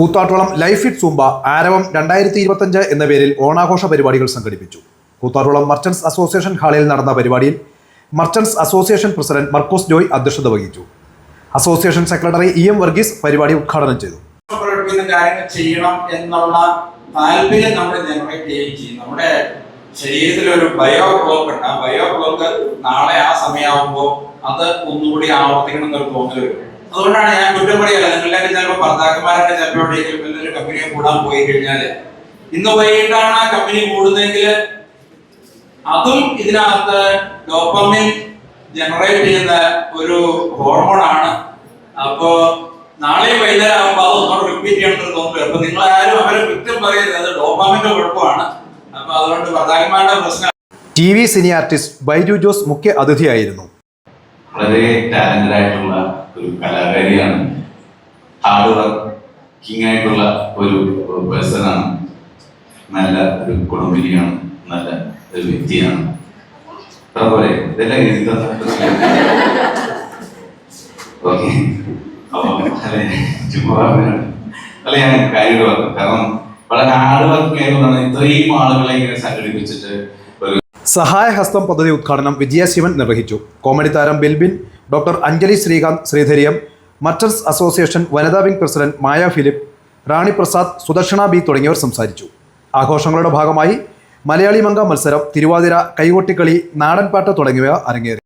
കൂത്താട്ടോളം life it Zumba ആരവം രണ്ടായിരത്തി ഇരുപത്തഞ്ച് എന്ന പേരിൽ ഓണാഘോഷ പരിപാടികൾ സംഘടിപ്പിച്ചു. കൂത്താട്ടോളം മർച്ചൻസ് അസോസിയേഷൻ ഹാളിൽ നടന്ന പരിപാടിയിൽ merchants association president Markose Joy അധ്യക്ഷത വഹിച്ചു. Association secretary E M Varghese പരിപാടി ഉദ്ഘാടനം ചെയ്തു. ശരീരത്തിലൊരു ചെയ്യണം എന്നുള്ള നമ്മൾ നമ്മുടെ ശരീരത്തിൽ ഒരു ബയോ ഉണ്ട്. ആ ബയോ നാളെ ആ സമയമാകുമ്പോൾ അത് ഒന്നുകൂടി ആവർത്തിക്കണം എന്നൊരു തോന്നൽ വരും അതുകൊണ്ടാണ് ഞാൻ കുറ്റം പറയല്ല നിങ്ങളുടെ ചിലപ്പോൾ ഭർത്താക്കന്മാരൊക്കെ ചിലപ്പോൾ എവിടെയെങ്കിലും കമ്പനിയെ കൂടാൻ പോയി കഴിഞ്ഞാൽ ഇന്ന് വൈകിട്ടാണ് ആ കമ്പനി കൂടുന്നതെങ്കിൽ അതും ഇതിനകത്ത് ഡോപ്പമിൻ ജനറേറ്റ് ചെയ്യുന്ന ഒരു ഹോർമോണാണ് അപ്പോ നാളെ വൈകുന്നേരം ആകുമ്പോൾ അത് ഒന്നോട് റിപ്പീറ്റ് ചെയ്യണമെന്ന് തോന്നുന്നു അപ്പൊ നിങ്ങൾ ആരും അവരെ കുറ്റം പറയരുത്. അത് ഡോപ്പാമിന്റെ കുഴപ്പമാണ്. അപ്പൊ അതുകൊണ്ട് ഭർത്താക്കന്മാരുടെ പ്രശ്നം T V cine artist Baiju Jose മുഖ്യ അതിഥിയായിരുന്നു. വളരെ ടാലന്റഡ് ആയിട്ടുള്ള ഒരു കലാകാരിയാണ്. ഹാർഡ് വർക്കിംഗ് ആയിട്ടുള്ള ഒരു പേഴ്സൺ ആണ്. നല്ല ഒരു കുടുംബിനിയാണ് നല്ല ഒരു വ്യക്തിയാണ്. അതുപോലെ ഇതെല്ലാം എഴുതി ഓക്കെ. അപ്പൊ അല്ലെ ചുമ്മാ. അല്ല ഞാൻ കാര്യങ്ങൾ കാരണം വളരെ ഹാർഡ് വർക്ക് ആയതുകൊണ്ടാണ് ഇത്രയും ആളുകളെ ഇങ്ങനെ സംഘടിപ്പിച്ചിട്ട് ഒരു സഹായഹസ്തം പദ്ധതി ഉദ്ഘാടനം വിജയശിവൻ നിർവഹിച്ചു. കോമഡി താരം ബിൽബിൻ ഡോക്ടർ അഞ്ജലി ശ്രീകാന്ത് ശ്രീധരിയം മറ്റേഴ്സ് അസോസിയേഷൻ വനിതാ wing president Maya Philip Rani Prasad Sudarshana B തുടങ്ങിയവർ സംസാരിച്ചു. ആഘോഷങ്ങളുടെ ഭാഗമായി മലയാളി മംഗ മത്സരം തിരുവാതിര കൈകൊട്ടിക്കളി നാടൻപാട്ട് തുടങ്ങിയവ അരങ്ങേറി.